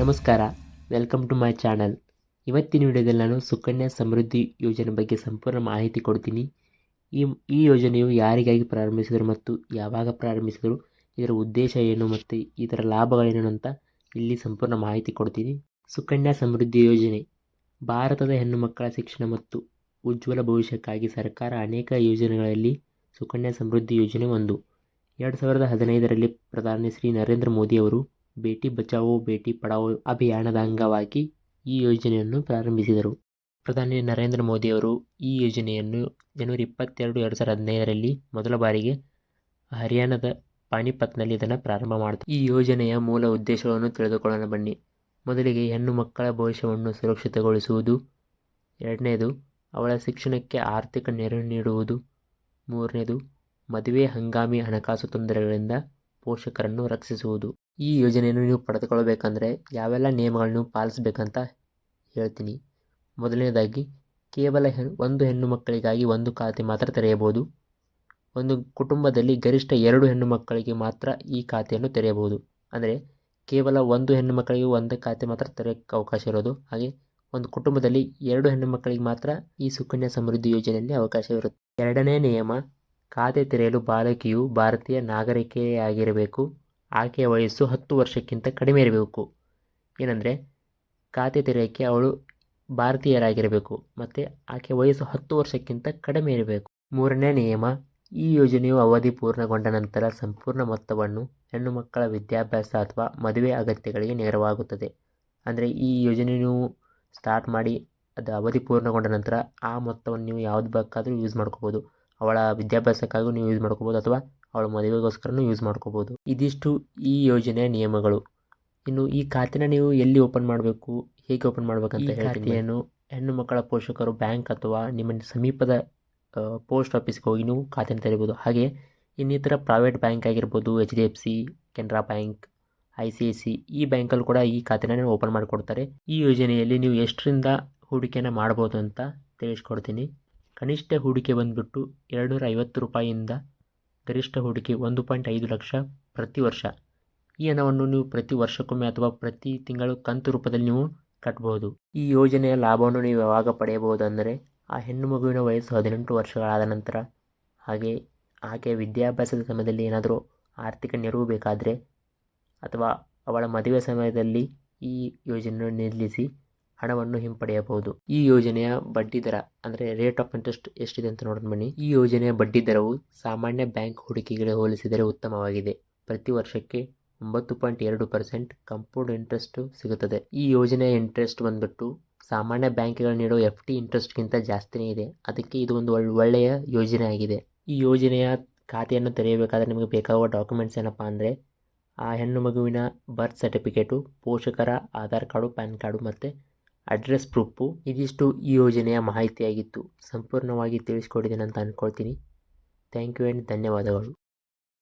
ನಮಸ್ಕಾರ. Welcome to my channel ಇವತ್ತಿನ ವಿಡಿಯೋದಲ್ಲಿ ನಾನು ಸುಕನ್ಯಾ ಸಮೃದ್ಧಿ ಯೋಜನೆ ಬಗ್ಗೆ ಸಂಪೂರ್ಣ ಮಾಹಿತಿ ಕೊಡ್ತೀನಿ. ಈ ಈ ಯೋಜನೆಯು ಯಾರಿಗಾಗಿ ಪ್ರಾರಂಭಿಸಿದರು ಮತ್ತು ಯಾವಾಗ ಪ್ರಾರಂಭಿಸಿದರು, ಇದರ ಉದ್ದೇಶ ಏನು ಮತ್ತು ಇದರ ಲಾಭಗಳೇನು ಅಂತ ಇಲ್ಲಿ ಸಂಪೂರ್ಣ ಮಾಹಿತಿ ಕೊಡ್ತೀನಿ. ಸುಕನ್ಯಾ ಸಮೃದ್ಧಿ ಯೋಜನೆ, ಭಾರತದ ಹೆಣ್ಣು ಮಕ್ಕಳ ಶಿಕ್ಷಣ ಮತ್ತು ಉಜ್ವಲ ಭವಿಷ್ಯಕ್ಕಾಗಿ ಸರ್ಕಾರ ಅನೇಕ ಯೋಜನೆಗಳಲ್ಲಿ ಸುಕನ್ಯಾ ಸಮೃದ್ಧಿ ಯೋಜನೆ ಒಂದು. ಎರಡು ಸಾವಿರದ ಹದಿನೈದರಲ್ಲಿ ಪ್ರಧಾನಿ ಶ್ರೀ ನರೇಂದ್ರ ಮೋದಿಯವರು ಬೇಟಿ ಬಚಾವೋ, ಬೇಟಿ ಪಡಾವೋ ಅಭಿಯಾನದ ಅಂಗವಾಗಿ ಈ ಯೋಜನೆಯನ್ನು ಪ್ರಾರಂಭಿಸಿದರು. ಪ್ರಧಾನಿ ನರೇಂದ್ರ ಮೋದಿಯವರು ಈ ಯೋಜನೆಯನ್ನು ಜನವರಿ ಇಪ್ಪತ್ತೆರಡು, ಎರಡು ಸಾವಿರದ ಹದಿನೈದರಲ್ಲಿ ಮೊದಲ ಬಾರಿಗೆ ಹರಿಯಾಣದ ಪಾಣಿಪತ್ನಲ್ಲಿ ಇದನ್ನು ಪ್ರಾರಂಭ ಮಾಡಿತು. ಈ ಯೋಜನೆಯ ಮೂಲ ಉದ್ದೇಶಗಳನ್ನು ತಿಳಿದುಕೊಳ್ಳೋಣ ಬನ್ನಿ. ಮೊದಲಿಗೆ ಹೆಣ್ಣು ಮಕ್ಕಳ ಭವಿಷ್ಯವನ್ನು ಸುರಕ್ಷಿತಗೊಳಿಸುವುದು. ಎರಡನೇದು, ಅವಳ ಶಿಕ್ಷಣಕ್ಕೆ ಆರ್ಥಿಕ ನೆರವು ನೀಡುವುದು. ಮೂರನೇದು, ಮದುವೆ, ಹಂಗಾಮಿ ಹಣಕಾಸು ತೊಂದರೆಗಳಿಂದ ಪೋಷಕರನ್ನು ರಕ್ಷಿಸುವುದು. ಈ ಯೋಜನೆಯನ್ನು ನೀವು ಪಡೆದುಕೊಳ್ಳಬೇಕಂದ್ರೆ ಯಾವೆಲ್ಲ ನಿಯಮಗಳನ್ನು ಪಾಲಿಸಬೇಕಂತ ಹೇಳ್ತೀನಿ. ಮೊದಲನೇದಾಗಿ, ಕೇವಲ ಒಂದು ಹೆಣ್ಣು ಮಕ್ಕಳಿಗಾಗಿ ಒಂದು ಖಾತೆ ಮಾತ್ರ ತೆರೆಯಬಹುದು. ಒಂದು ಕುಟುಂಬದಲ್ಲಿ ಗರಿಷ್ಠ ಎರಡು ಹೆಣ್ಣು ಮಕ್ಕಳಿಗೆ ಮಾತ್ರ ಈ ಖಾತೆಯನ್ನು ತೆರೆಯಬಹುದು. ಅಂದರೆ, ಕೇವಲ ಒಂದು ಹೆಣ್ಣು ಮಕ್ಕಳಿಗೆ ಒಂದು ಖಾತೆ ಮಾತ್ರ ತೆರೆಯೋಕ್ಕೆ ಅವಕಾಶ ಇರೋದು. ಹಾಗೆ, ಒಂದು ಕುಟುಂಬದಲ್ಲಿ ಎರಡು ಹೆಣ್ಣು ಮಕ್ಕಳಿಗೆ ಮಾತ್ರ ಈ ಸುಕನ್ಯಾ ಸಮೃದ್ಧಿ ಯೋಜನೆಯಲ್ಲಿ ಅವಕಾಶವಿರುತ್ತೆ ಎರಡನೇ ನಿಯಮ ಖಾತೆ ತೆರೆಯಲು ಬಾಲಕಿಯು ಭಾರತೀಯ ನಾಗರಿಕೆಯಾಗಿರಬೇಕು ಆಕೆಯ ವಯಸ್ಸು ಹತ್ತು ವರ್ಷಕ್ಕಿಂತ ಕಡಿಮೆ ಇರಬೇಕು. ಏನಂದರೆ ಖಾತೆ ತೆರೆಯೋಕ್ಕೆ ಅವಳು ಭಾರತೀಯರಾಗಿರಬೇಕು ಮತ್ತು ಆಕೆಯ ವಯಸ್ಸು ಹತ್ತು ವರ್ಷಕ್ಕಿಂತ ಕಡಿಮೆ ಇರಬೇಕು. ಮೂರನೇ ನಿಯಮ, ಈ ಯೋಜನೆಯು ಅವಧಿ ಪೂರ್ಣಗೊಂಡ ನಂತರ ಸಂಪೂರ್ಣ ಮೊತ್ತವನ್ನು ಹೆಣ್ಣು ಮಕ್ಕಳ ವಿದ್ಯಾಭ್ಯಾಸ ಅಥವಾ ಮದುವೆ ಅಗತ್ಯಗಳಿಗೆ ನೆರವಾಗುತ್ತದೆ. ಅಂದರೆ, ಈ ಯೋಜನೆ ನೀವು ಸ್ಟಾರ್ಟ್ ಮಾಡಿ, ಅದು ಅವಧಿ ಪೂರ್ಣಗೊಂಡ ನಂತರ ಆ ಮೊತ್ತವನ್ನು ನೀವು ಯಾವ್ದು ಬೇಕಾದರೂ ಯೂಸ್ ಮಾಡ್ಕೋಬೋದು. ಅವಳ ವಿದ್ಯಾಭ್ಯಾಸಕ್ಕಾಗೂ ನೀವು ಯೂಸ್ ಮಾಡ್ಕೋಬೋದು ಅಥವಾ ಅವಳ ಮದುವೆಗೋಸ್ಕರನೂ ಯೂಸ್ ಮಾಡ್ಕೋಬೋದು. ಇದಿಷ್ಟು ಈ ಯೋಜನೆಯ ನಿಯಮಗಳು. ಇನ್ನು ಈ ಖಾತೆನ ನೀವು ಎಲ್ಲಿ ಓಪನ್ ಮಾಡಬೇಕು ಹೇಗೆ ಓಪನ್ ಮಾಡಬೇಕಂತ ಖಾತೆಯನ್ನು ಹೆಣ್ಣು ಮಕ್ಕಳ ಪೋಷಕರು ಬ್ಯಾಂಕ್ ಅಥವಾ ನಿಮ್ಮ ಸಮೀಪದ ಪೋಸ್ಟ್ ಆಫೀಸ್ಗೆ ಹೋಗಿ ನೀವು ಖಾತೆನ ತೆರಿಬೋದು. ಹಾಗೆ ಇನ್ನಿತರ ಪ್ರೈವೇಟ್ ಬ್ಯಾಂಕ್ ಆಗಿರ್ಬೋದು H D F C Canara bank I C I C I ಬ್ಯಾಂಕಲ್ಲಿ ಕೂಡ ಈ ಖಾತೆನ ಓಪನ್ ಮಾಡಿಕೊಡ್ತಾರೆ. ಈ ಯೋಜನೆಯಲ್ಲಿ ನೀವು ಎಷ್ಟರಿಂದ ಹೂಡಿಕೆನ ಮಾಡ್ಬೋದು ಅಂತ ತಿಳಿಸ್ಕೊಡ್ತೀನಿ. ಕನಿಷ್ಠ ಹೂಡಿಕೆ ಬಂದುಬಿಟ್ಟು ಎರಡುನೂರ ಐವತ್ತು ರೂಪಾಯಿಯಿಂದ ಗರಿಷ್ಠ ಹೂಡಿಕೆ ಒಂದು ಪಾಯಿಂಟ್ ಐದು ಲಕ್ಷ ಪ್ರತಿ ವರ್ಷ. ಈ ಹಣವನ್ನು ನೀವು ಪ್ರತಿ ವರ್ಷಕ್ಕೊಮ್ಮೆ ಅಥವಾ ಪ್ರತಿ ತಿಂಗಳು ಕಂತು ರೂಪದಲ್ಲಿ ನೀವು ಕಟ್ಬೋದು ಈ ಯೋಜನೆಯ ಲಾಭವನ್ನು ನೀವು ಯಾವಾಗ ಪಡೆಯಬಹುದು ಅಂದರೆ ಆ ಹೆಣ್ಣು ಮಗುವಿನ ವಯಸ್ಸು ಹದಿನೆಂಟು ವರ್ಷಗಳಾದ ನಂತರ. ಹಾಗೆ ಆಕೆಯ ವಿದ್ಯಾಭ್ಯಾಸದ ಸಮಯದಲ್ಲಿ ಏನಾದರೂ ಆರ್ಥಿಕ ನೆರವು ಬೇಕಾದರೆ ಅಥವಾ ಅವಳ ಮದುವೆ ಸಮಯದಲ್ಲಿ ಈ ಯೋಜನೆಯನ್ನು ನಿಲ್ಲಿಸಿ ಹಣವನ್ನು ಹಿಂಪಡೆಯಬಹುದು. ಈ ಯೋಜನೆಯ ಬಡ್ಡಿ ದರ, ಅಂದರೆ ರೇಟ್ ಆಫ್ ಇಂಟ್ರೆಸ್ಟ್ ಎಷ್ಟಿದೆ ಅಂತ ನೋಡೋಣ ಬನ್ನಿ. ಈ ಯೋಜನೆಯ ಬಡ್ಡಿ ದರವು ಸಾಮಾನ್ಯ ಬ್ಯಾಂಕ್ ಹೂಡಿಕೆಗಳಿಗೆ ಹೋಲಿಸಿದರೆ ಉತ್ತಮವಾಗಿದೆ. ಪ್ರತಿ ವರ್ಷಕ್ಕೆ ಒಂಬತ್ತು ಪಾಯಿಂಟ್ ಎರಡು ಪರ್ಸೆಂಟ್ ಕಂಪೌಂಡ್ ಇಂಟ್ರೆಸ್ಟ್ ಸಿಗುತ್ತದೆ. ಈ ಯೋಜನೆಯ ಇಂಟ್ರೆಸ್ಟ್ ಬಂದ್ಬಿಟ್ಟು ಸಾಮಾನ್ಯ ಬ್ಯಾಂಕ್ಗಳು ನೀಡೋ ಎಫ್ ಟಿ ಇಂಟ್ರೆಸ್ಟ್ಗಿಂತ ಜಾಸ್ತಿನೇ ಇದೆ. ಅದಕ್ಕೆ ಇದು ಒಂದು ಒಳ್ಳೆಯ ಯೋಜನೆ ಆಗಿದೆ. ಈ ಯೋಜನೆಯ ಖಾತೆಯನ್ನು ತೆರೆಯಬೇಕಾದ್ರೆ ನಿಮಗೆ ಬೇಕಾಗುವ ಡಾಕ್ಯುಮೆಂಟ್ಸ್ ಏನಪ್ಪ ಅಂದರೆ, ಆ ಹೆಣ್ಣು ಮಗುವಿನ ಬರ್ತ್ ಸರ್ಟಿಫಿಕೇಟು ಪೋಷಕರ ಆಧಾರ್ ಕಾರ್ಡು, ಪ್ಯಾನ್ ಕಾರ್ಡು ಮತ್ತು ಅಡ್ರೆಸ್ ಪ್ರೂಫು ಇದಿಷ್ಟು ಈ ಯೋಜನೆಯ ಮಾಹಿತಿಯಾಗಿತ್ತು. ಸಂಪೂರ್ಣವಾಗಿ ತಿಳಿಸ್ಕೊಡಿದ್ದೇನೆ ಅಂತ ಅಂದ್ಕೊಳ್ತೀನಿ ಥ್ಯಾಂಕ್ ಯು ಆ್ಯಂಡ್ ಧನ್ಯವಾದಗಳು.